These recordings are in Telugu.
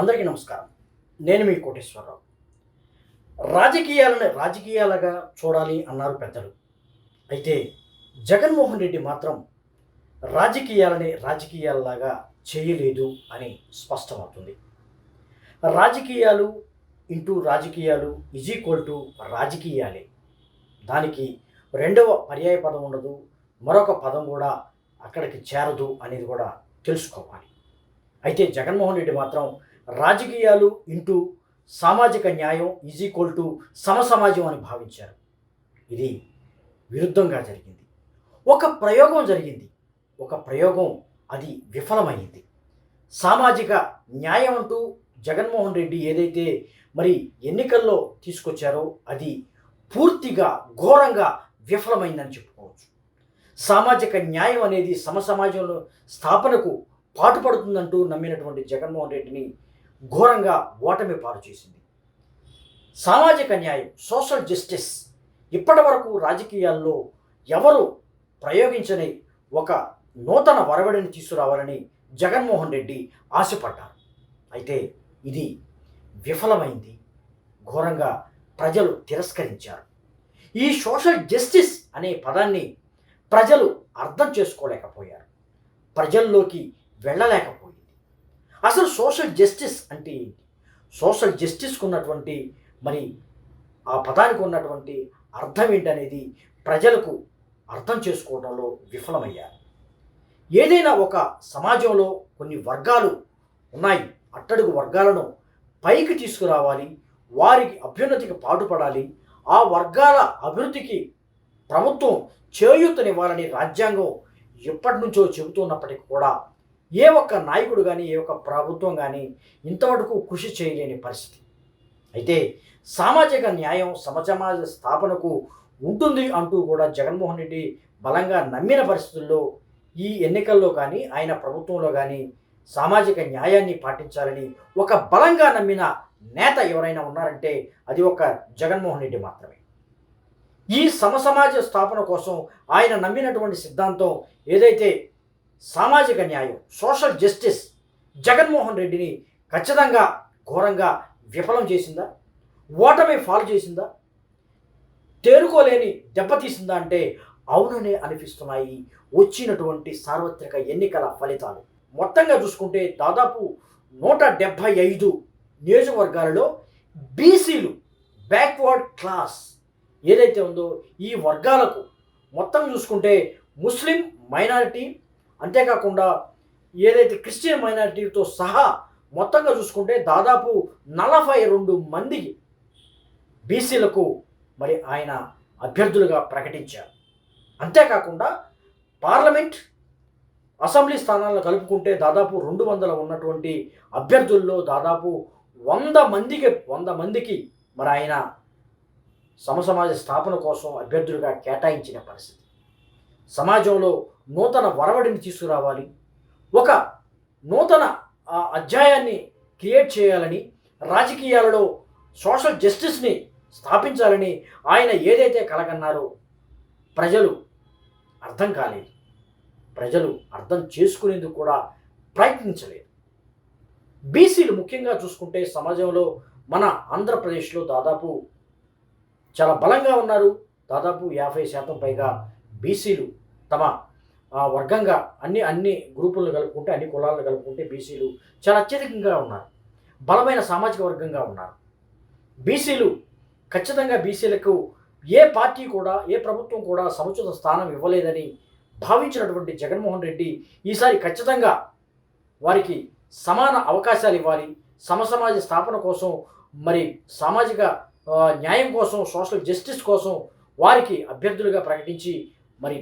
అందరికీ నమస్కారం. నేను మీ కోటేశ్వరరావు. రాజకీయాలను రాజకీయాలుగా చూడాలి అన్నారు పెద్దలు. అయితే జగన్మోహన్ రెడ్డి మాత్రం రాజకీయాలని రాజకీయాలలాగా చేయలేదు అని స్పష్టమవుతుంది. రాజకీయాలు ఇంటూ రాజకీయాలు ఈజ్ ఈక్వల్ టు రాజకీయాలే. దానికి రెండవ పర్యాయ పదం ఉండదు మరొక పదం కూడా అక్కడికి చేరదు అనేది కూడా తెలుసుకోవాలి. అయితే జగన్మోహన్ రెడ్డి మాత్రం రాజకీయాలు ఇంటూ సామాజిక న్యాయం ఈజ్ ఈక్వల్ టు సమసమాజం అని భావించారు. ఇది విరుద్ధంగా జరిగింది. ఒక ప్రయోగం జరిగింది. ఒక ప్రయోగం అది విఫలమైంది. సామాజిక న్యాయం అంటూ జగన్మోహన్ రెడ్డి ఏదైతే మరి ఎన్నికల్లో తీసుకొచ్చారో అది పూర్తిగా ఘోరంగా విఫలమైందని చెప్పుకోవచ్చు. సామాజిక న్యాయం అనేది సమసమాజంలో స్థాపనకు పాటుపడుతుందంటూ నమ్మినటువంటి జగన్మోహన్ రెడ్డిని ఘోరంగా ఓటమి పాలు చేసింది. సామాజిక న్యాయం సోషల్ జస్టిస్ ఇప్పటి వరకు రాజకీయాల్లో ఎవరు ప్రయోగించని ఒక నూతన వరవడిని తీసుకురావాలని జగన్మోహన్ రెడ్డి ఆశపడ్డారు. అయితే ఇది విఫలమైంది. ఘోరంగా ప్రజలు తిరస్కరించారు. ఈ సోషల్ జస్టిస్ అనే పదాన్ని ప్రజలు అర్థం చేసుకోలేకపోయారు. ప్రజల్లోకి వెళ్ళలేకపోయారు. అసలు సోషల్ జస్టిస్ అంటే ఏంటి? సోషల్ జస్టిస్కు ఉన్నటువంటి మరి ఆ పదానికి ఉన్నటువంటి అర్థం ఏంటనేది ప్రజలకు అర్థం చేసుకోవడంలో విఫలమయ్యారు. ఏదైనా ఒక సమాజంలో కొన్ని వర్గాలు ఉన్నాయి అట్టడుగు వర్గాలను పైకి తీసుకురావాలి వారికి అభ్యున్నతికి పాటుపడాలి ఆ వర్గాల అభివృద్ధికి ప్రభుత్వం చేయూతనివ్వాలని రాజ్యాంగం ఎప్పటి నుంచో చెబుతున్నప్పటికీ కూడా ఏ ఒక్క నాయకుడు కానీ ఏ ఒక్క ప్రభుత్వం కానీ ఇంతవరకు కృషి చేయలేని పరిస్థితి. అయితే సామాజిక న్యాయం సమసమాజ స్థాపనకు ఉంటుంది అంటూ కూడా జగన్మోహన్ రెడ్డి బలంగా నమ్మిన పరిస్థితుల్లో ఈ ఎన్నికల్లో కానీ ఆయన ప్రభుత్వంలో కానీ సామాజిక న్యాయాన్ని పాటించాలని ఒక బలంగా నమ్మిన నేత ఎవరైనా ఉన్నారంటే అది ఒక జగన్మోహన్ రెడ్డి మాత్రమే. ఈ సమసమాజ స్థాపన కోసం ఆయన నమ్మినటువంటి సిద్ధాంతం ఏదైతే సామాజిక న్యాయం సోషల్ జస్టిస్ జగన్మోహన్ రెడ్డిని ఖచ్చితంగా ఘోరంగా విఫలం చేసిందా? ఓటమి ఫాలో చేసిందా? తేరుకోలేని దెబ్బతీసిందా అంటే అవుననే అనిపిస్తున్నాయి వచ్చినటువంటి సార్వత్రిక ఎన్నికల ఫలితాలు. మొత్తంగా చూసుకుంటే దాదాపు నూట డెబ్భై ఐదు నియోజకవర్గాలలో బీసీలు బ్యాక్వర్డ్ క్లాస్ ఏదైతే ఉందో ఈ వర్గాలకు మొత్తం చూసుకుంటే ముస్లిం మైనారిటీ అంతేకాకుండా ఏదైతే క్రిస్టియన్ మైనారిటీతో సహా మొత్తంగా చూసుకుంటే దాదాపు నలభై రెండు మంది బీసీలకు మరి ఆయన అభ్యర్థులుగా ప్రకటించారు. అంతేకాకుండా పార్లమెంట్ అసెంబ్లీ స్థానాలను కలుపుకుంటే దాదాపు రెండు వందల ఉన్నటువంటి అభ్యర్థుల్లో దాదాపు వంద మందికి వంద మందికి మరి ఆయన సమసమాజ స్థాపన కోసం అభ్యర్థులుగా కేటాయించిన పరిస్థితి. సమాజంలో నూతన వరవడిని తీసుకురావాలి. ఒక నూతన అధ్యాయాన్ని క్రియేట్ చేయాలని రాజకీయాలలో సోషల్ జస్టిస్ని స్థాపించాలని ఆయన ఏదైతే కలగన్నారో ప్రజలు అర్థం కాలేదు. ప్రజలు అర్థం చేసుకునేందుకు కూడా ప్రయత్నించలేదు. బీసీలు ముఖ్యంగా చూసుకుంటే సమాజంలో మన ఆంధ్రప్రదేశ్లో దాదాపు చాలా బలంగా ఉన్నారు. దాదాపు యాభై శాతం పైగా బీసీలు తమ వర్గంగా అన్ని అన్ని గ్రూపులను కలుపుకుంటే అన్ని కులాలను కలుపుకుంటే బీసీలు చాలా అత్యధికంగా ఉన్నారు. బలమైన సామాజిక వర్గంగా ఉన్నారు. బీసీలు ఖచ్చితంగా బీసీలకు ఏ పార్టీ కూడా ఏ ప్రభుత్వం కూడా సముచిత స్థానం ఇవ్వలేదని భావించినటువంటి జగన్మోహన్ రెడ్డి ఈసారి ఖచ్చితంగా వారికి సమాన అవకాశాలు ఇవ్వాలి. సమసమాజ స్థాపన కోసం మరి సామాజిక న్యాయం కోసం సోషల్ జస్టిస్ కోసం వారికి అభ్యర్థులుగా ప్రకటించి మరి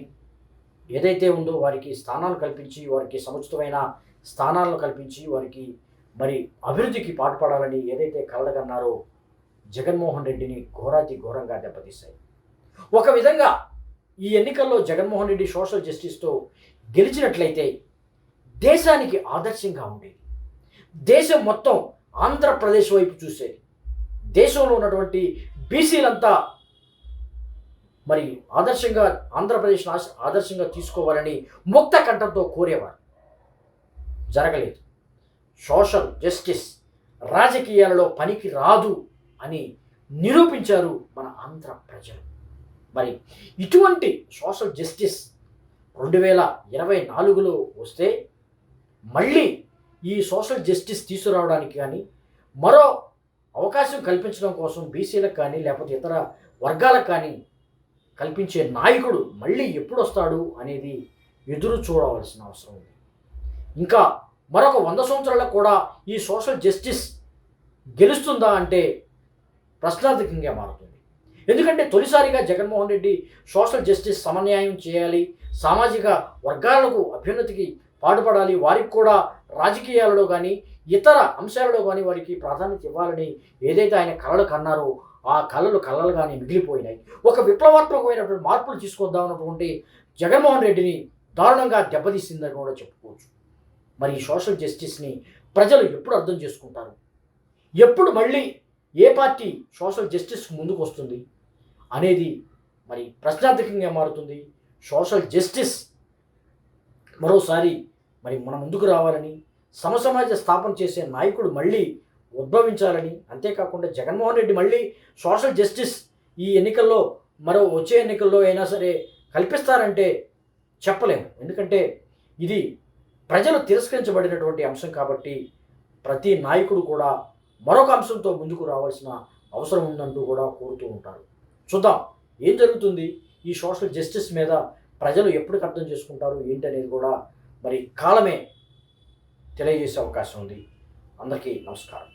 ఏదైతే ఉందో వారికి స్థానాలు కల్పించి వారికి సముచితమైన స్థానాలను కల్పించి వారికి మరి అభివృద్ధికి పాటుపడాలని ఏదైతే కలగన్నారో జగన్మోహన్ రెడ్డిని ఘోరాతి ఘోరంగా దెబ్బతీశాయి. ఒక విధంగా ఈ ఎన్నికల్లో జగన్మోహన్ రెడ్డి సోషల్ జస్టిస్తో గెలిచినట్లయితే దేశానికి ఆదర్శంగా ఉండేది. దేశం మొత్తం ఆంధ్రప్రదేశ్ వైపు చూసేది. దేశంలో ఉన్నటువంటి బీసీలంతా మరి ఆదర్శంగా ఆంధ్రప్రదేశ్ ఆదర్శంగా తీసుకోవాలని ముక్త కంఠంతో కోరేవారు. జరగలేదు. సోషల్ జస్టిస్ రాజకీయాలలో పనికి రాదు అని నిరూపించారు మన ఆంధ్ర ప్రజలు. మరి ఇటువంటి సోషల్ జస్టిస్ రెండు వేల ఇరవై నాలుగులో వస్తే మళ్ళీ ఈ సోషల్ జస్టిస్ తీసుకురావడానికి కానీ మరో అవకాశం కల్పించడం కోసం బీసీలకు కానీ లేకపోతే ఇతర వర్గాలకు కానీ కల్పించే నాయకుడు మళ్ళీ ఎప్పుడు వస్తాడు అనేది ఎదురు చూడవలసిన అవసరం ఉంది. ఇంకా మరొక వంద సంవత్సరాలకు కూడా ఈ సోషల్ జస్టిస్ గెలుస్తుందా అంటే ప్రశ్నార్థకంగా మారుతుంది. ఎందుకంటే తొలిసారిగా జగన్మోహన్ రెడ్డి సోషల్ జస్టిస్ సమన్యాయం చేయాలి సామాజిక వర్గాలకు అభ్యున్నతికి పాటుపడాలి వారికి కూడా రాజకీయాలలో కానీ ఇతర అంశాలలో కానీ వారికి ప్రాధాన్యత ఇవ్వాలని ఏదైతే ఆయన కళలు కన్నారో ఆ కళలు కళలుగానే మిగిలిపోయినాయి. ఒక విప్లవాత్మకమైనటువంటి మార్పులు తీసుకొద్దామన్నటువంటి జగన్మోహన్ రెడ్డిని దారుణంగా దెబ్బతీసిందని కూడా చెప్పుకోవచ్చు. మరి ఈ సోషల్ జస్టిస్ని ప్రజలు ఎప్పుడు అర్థం చేసుకుంటారు? ఎప్పుడు మళ్ళీ ఏ పార్టీ సోషల్ జస్టిస్ ముందుకు వస్తుంది అనేది మరి ప్రశ్నార్థకంగా మారుతుంది. సోషల్ జస్టిస్ మరోసారి మరి మన ముందుకు రావాలని సమసమాజ స్థాపన చేసే నాయకుడు మళ్ళీ ఉద్భవించాలని. అంతేకాకుండా జగన్మోహన్ రెడ్డి మళ్ళీ సోషల్ జస్టిస్ ఈ ఎన్నికల్లో మరో వచ్చే ఎన్నికల్లో అయినా సరే కల్పిస్తారంటే చెప్పలేము. ఎందుకంటే ఇది ప్రజలు తిరస్కరించబడినటువంటి అంశం కాబట్టి ప్రతి నాయకుడు కూడా మరొక అంశంతో ముందుకు రావాల్సిన అవసరం ఉందంటూ కూడా కోరుతూ ఉంటారు. చూద్దాం ఏం జరుగుతుంది? ఈ సోషల్ జస్టిస్ మీద ప్రజలు ఎప్పటికి అర్థం చేసుకుంటారు? ఏంటి అనేది కూడా మరి కాలమే తెలియజేసే అవకాశం ఉంది. అందరికీ నమస్కారం.